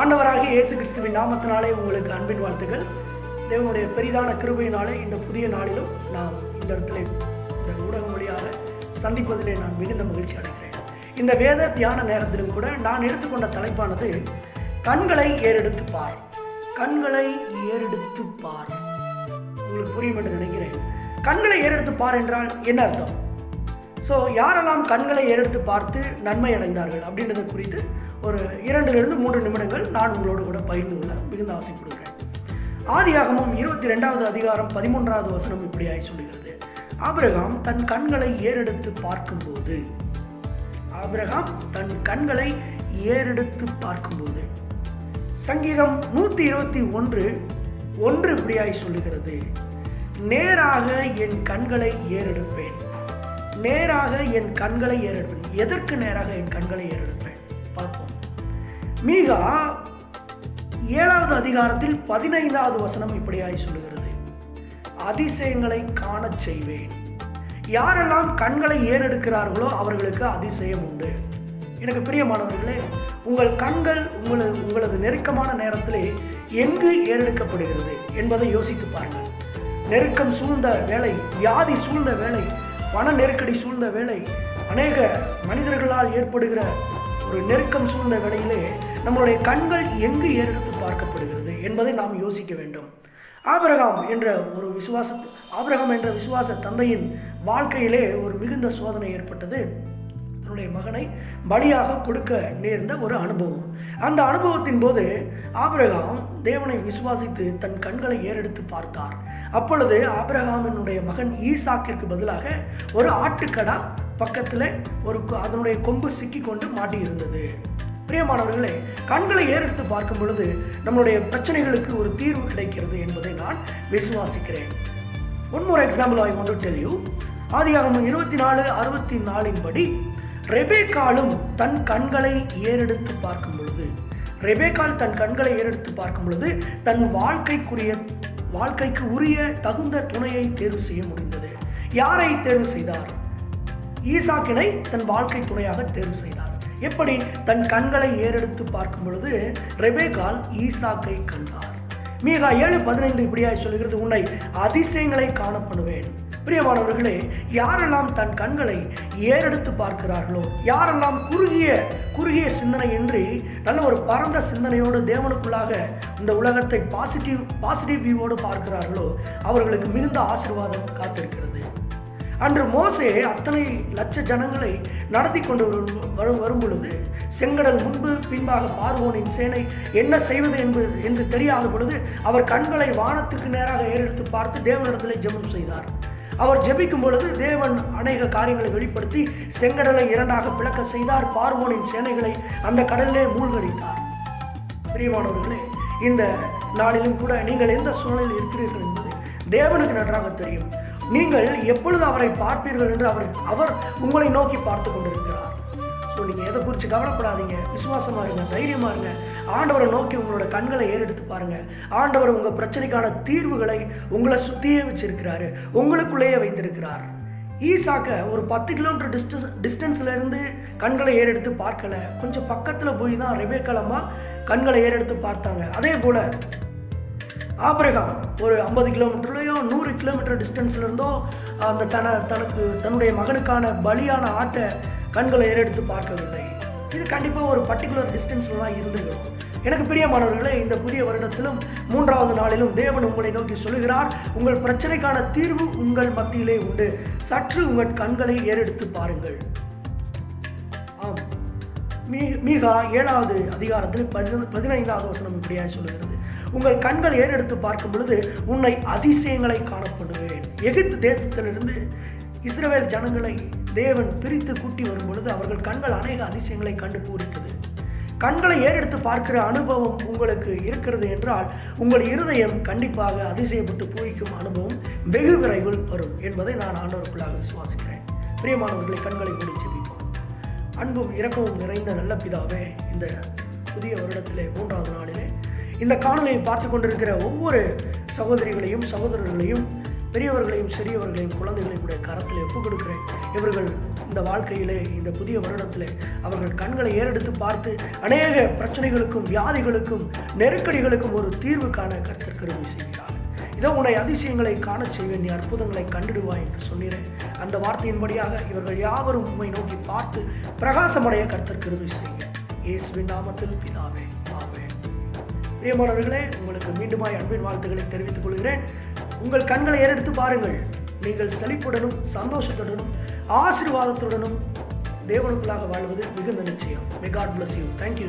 ஆண்டவராகிய இயேசு கிறிஸ்துவின் நாமத்தினாலே உங்களுக்கு அன்பின் வாழ்த்துக்கள். தேவனுடைய பெரிதான கிருபையினாலே இந்த புதிய நாளிலும் நாம் இந்த இடத்துல இந்த ஊடகம் வழியாக சந்திப்பதிலே நான் மிகுந்த மகிழ்ச்சி அடைகிறேன். இந்த வேத தியான நேரத்திலும் கூட நான் எடுத்துக்கொண்ட தலைப்பானது கண்களை ஏறெடுத்து பார். கண்களை ஏறெடுத்து பார். உங்களுக்கு புரியும் என்று நினைக்கிறேன். கண்களை ஏறெடுத்து பார் என்றால் என்ன அர்த்தம்? ஸோ யாரெல்லாம் கண்களை ஏறெடுத்து பார்த்து நன்மை அடைந்தார்கள் அப்படின்றத குறித்து ஒரு இரண்டிலிருந்து மூன்று நிமிடங்கள் நான் உங்களோடு கூட பகிர்ந்து கொள்ள மிகுந்த ஆசைப்படுகிறேன் ஆதியாகமும் இருபத்தி ரெண்டாவது அதிகாரம் பதிமூன்றாவது வசனம் இப்படியாய் சொல்லுகிறது ஆபிரகாம் தன் கண்களை ஏறெடுத்து பார்க்கும்போது ஆபிரகாம் தன் கண்களை ஏறெடுத்து பார்க்கும்போது சங்கீதம் நூற்றி இருபத்தி ஒன்று ஒன்று இப்படியாய் சொல்லுகிறது. நேராக என் கண்களை ஏறெடுப்பேன். நேராக என் கண்களை ஏறெடுப்பேன். எதற்கு நேராக என் கண்களை ஏறெடுப்பேன்? மீகா ஏழாவது அதிகாரத்தில் பதினைந்தாவது வசனம் இப்படியாய் சொல்லுகிறது. அதிசயங்களை காணச் செய்வேன். யாரெல்லாம் கண்களை ஏறெடுக்கிறார்களோ அவர்களுக்கு அதிசயம் உண்டு. எனக்கு பிரியமானவர்களே உங்கள் கண்கள் உங்களது உங்களது நெருக்கமான நேரத்திலே எங்கு ஏறெடுக்கப்படுகிறது என்பதை யோசித்து பாருங்கள். நெருக்கம் சூழ்ந்த வேலை வியாதி சூழ்ந்த வேலை பண நெருக்கடி சூழ்ந்த வேலை அநேக மனிதர்களால் ஏற்படுகிற ஒரு நெருக்கம் சூழ்ந்த வேலையிலே நம்மளுடைய கண்கள் எங்கு ஏறெடுத்து பார்க்கப்படுகிறது என்பதை நாம் யோசிக்க வேண்டும். ஆபிரகாம் என்ற ஒரு விசுவாச ஆபிரகாம் என்ற விசுவாச தந்தையின் வாழ்க்கையிலே ஒரு மிகுந்த சோதனை ஏற்பட்டது. தன்னுடைய மகனை பலியாக கொடுக்க நேர்ந்த ஒரு அனுபவம். அந்த அனுபவத்தின் போது ஆபிரகாம் தேவனை விசுவாசித்து தன் கண்களை ஏறெடுத்து பார்த்தார். அப்பொழுது ஆபிரகாமினுடைய மகன் ஈசாக்கிற்கு பதிலாக ஒரு ஆட்டுக்கடா பக்கத்தில் ஒரு அதனுடைய கொம்பு சிக்கி கொண்டு மாட்டியிருந்தது. பிரியமானவர்களே கண்களை ஏறெடுத்து பார்க்கும் பொழுது நம்மளுடைய பிரச்சனைகளுக்கு ஒரு தீர்வு கிடைக்கிறது என்பதை நான் விசுவாசிக்கிறேன். One more example I want to tell you இருபத்தி நாலு அறுபத்தி நாலின் படி ரெபேக்காலும் தன் கண்களை ஏறெடுத்து பார்க்கும் பொழுது ரெபேக்கால் தன் கண்களை ஏறெடுத்து பார்க்கும் பொழுது தன் வாழ்க்கைக்குரிய வாழ்க்கைக்கு உரிய தகுந்த துணையை தேர்வு செய்ய முடிந்தது. யாரை தேர்வு செய்தார்? ஈசாக்கினை தன் வாழ்க்கை துணையாக தேர்வு செய்தார். எப்படி தன் கண்களை ஏறெடுத்து பார்க்கும் பொழுது ரெபேகால் ஈசாக்கை கண்டார். மீகா ஏழு பதினைந்து இப்படியாய் சொல்கிறது உன்னை அதிசயங்களை காணப்படுவேன். பிரியமானவர்களே யாரெல்லாம் தன் கண்களை ஏறெடுத்து பார்க்கிறார்களோ யாரெல்லாம் குறுகிய குறுகிய சிந்தனையின்றி நல்ல ஒரு பரந்த சிந்தனையோடு தேவனுக்குள்ளாக இந்த உலகத்தை பாசிட்டிவ் பாசிட்டிவ் வியூவோடு பார்க்கிறார்களோ அவர்களுக்கு மிகுந்த ஆசிர்வாதம் காத்திருக்கிறது. அன்று மோசே அத்தனை லட்ச ஜனங்களை நடத்தி கொண்டு வரும் வரும் பொழுது செங்கடல் முன்பு பின்பாக பார்வோனின் சேனை என்ன செய்வது என்பது என்று தெரியாத பொழுது அவர் கண்களை வானத்துக்கு நேராக ஏறெடுத்து பார்த்து தேவனிடத்திலே ஜெபம் செய்தார். அவர் ஜெபிக்கும் பொழுது தேவன் அநேக காரியங்களை வெளிப்படுத்தி செங்கடலை இரண்டாக பிளக்க செய்தார். பார்வோனின் சேனைகளை அந்த கடலிலே மூழ்கடித்தார். பிரியமானவர்களே இந்த நாளிலும் கூட நீங்கள் எந்த சூழ்நிலையில் இருக்கிறீர்கள் என்பது தேவனுக்கு நன்றாக தெரியும். நீங்கள் எப்பொழுது அவரை பார்ப்பீர்கள் என்று அவர் அவர் உங்களை நோக்கி பார்த்து கொண்டிருக்கிறார். ஸோ நீங்கள் எதை குறித்து கவலைப்படாதீங்க. விசுவாசமா இருங்க தைரியமா இருங்க. ஆண்டவரை நோக்கி உங்களோட கண்களை ஏறெடுத்து பாருங்க. ஆண்டவர் உங்கள் பிரச்சனைக்கான தீர்வுகளை உங்களை சுற்றியே வச்சிருக்கிறாரு. உங்களுக்குள்ளேயே வைத்திருக்கிறார். ஈசாக்க ஒரு பத்து கிலோமீட்டர் டிஸ்டன்ஸ் டிஸ்டன்ஸ்லேருந்து கண்களை ஏறெடுத்து பார்க்கலை. கொஞ்சம் பக்கத்தில் போய் தான் ரெபேக்கலமா கண்களை ஏறெடுத்து பார்த்தாங்க. அதே போல் ஆபிரகாம். ஒரு ஐம்பது கிலோமீட்டர்லையோ நூறு கிலோமீட்டர் டிஸ்டன்ஸ்ல இருந்தோ அந்த தன தனக்கு தன்னுடைய மகனுக்கான பலியான ஆட்டை கண்களை ஏறெடுத்து பார்க்கவில்லை. இது கண்டிப்பாக ஒரு பர்டிகுலர் டிஸ்டன்ஸில் தான் இருந்திருக்கும். எனக்கு பிரியமானவர்களே இந்த புதிய வருடத்திலும் மூன்றாவது நாளிலும் தேவன் உங்களை நோக்கி சொல்லுகிறார் உங்கள் பிரச்சனைக்கான தீர்வு உங்கள் மத்தியிலே உண்டு. சற்று உங்கள் கண்களை ஏறெடுத்து பாருங்கள். ஆம். மீ- மீகா ஏழாவது அதிகாரத்தில் பதினைந்தாவது வசனம் இப்படியாய் சொல்லுகிறது. உங்கள் கண்கள் ஏறெடுத்து பார்க்கும் பொழுது உன்னை அதிசயங்களை காணப்படுவேன்? எகிப்து தேசத்திலிருந்து இஸ்ரவேல் ஜனங்களை தேவன் பிரித்து கூட்டி வரும் பொழுது அவர்கள் கண்கள் அநேக அதிசயங்களை கண்டு பூரித்தது. கண்களை ஏறெடுத்து பார்க்கிற அனுபவம் உங்களுக்கு இருக்கிறது என்றால் உங்கள் இருதயம் கண்டிப்பாக அதிசயப்பட்டு பூரிக்கும் அனுபவம் வெகு விரைவில் வரும் என்பதை நான் ஆண்டவருக்குள்ளாக விசுவாசிக்கிறேன். பிரியமானவர்களை கண்களை மூடி செவிப்போம் அன்பும் இரக்கமும் நிறைந்த நல்ல பிதாவே இந்த புதிய வருடத்திலே மூன்றாவது நாளிலே இந்த காணொலியை பார்த்து கொண்டிருக்கிற ஒவ்வொரு சகோதரிகளையும் சகோதரர்களையும் பெரியவர்களையும் சிறியவர்களையும் குழந்தைகளையும் கூட கரத்தில் ஒப்பு கொடுக்கிறேன். இவர்கள் இந்த வாழ்க்கையிலே இந்த புதிய வருடத்தில் அவர்கள் கண்களை ஏறெடுத்து பார்த்து அநேக பிரச்சனைகளுக்கும் வியாதிகளுக்கும் நெருக்கடிகளுக்கும் ஒரு தீர்வு காண கருத்தர் கருவி செய்கிறார். இதோ உன்னை அதிசயங்களை காணச் செய்வேன் நீ அற்புதங்களை கண்டிடுவாய் என்று சொன்னேன் அந்த வார்த்தையின்படியாக இவர்கள் யாவரும் உண்மை நோக்கி பார்த்து பிரகாசமடைய கருத்தர் கருவி செய்ய இயேசுவின் நாமத்தில் பிதாவே. பிரியமானவர்களே உங்களுக்கு மீண்டுமாய் அன்பின் வாழ்த்துக்களை தெரிவித்துக் கொள்கிறேன். உங்கள் கண்களை ஏறெடுத்து பாருங்கள். நீங்கள் செழிப்புடனும் சந்தோஷத்துடனும் ஆசீர்வாதத்துடனும் தேவனுக்குள்ளாக வாழ்வது மிகுந்த நிச்சயம். May God bless you thank you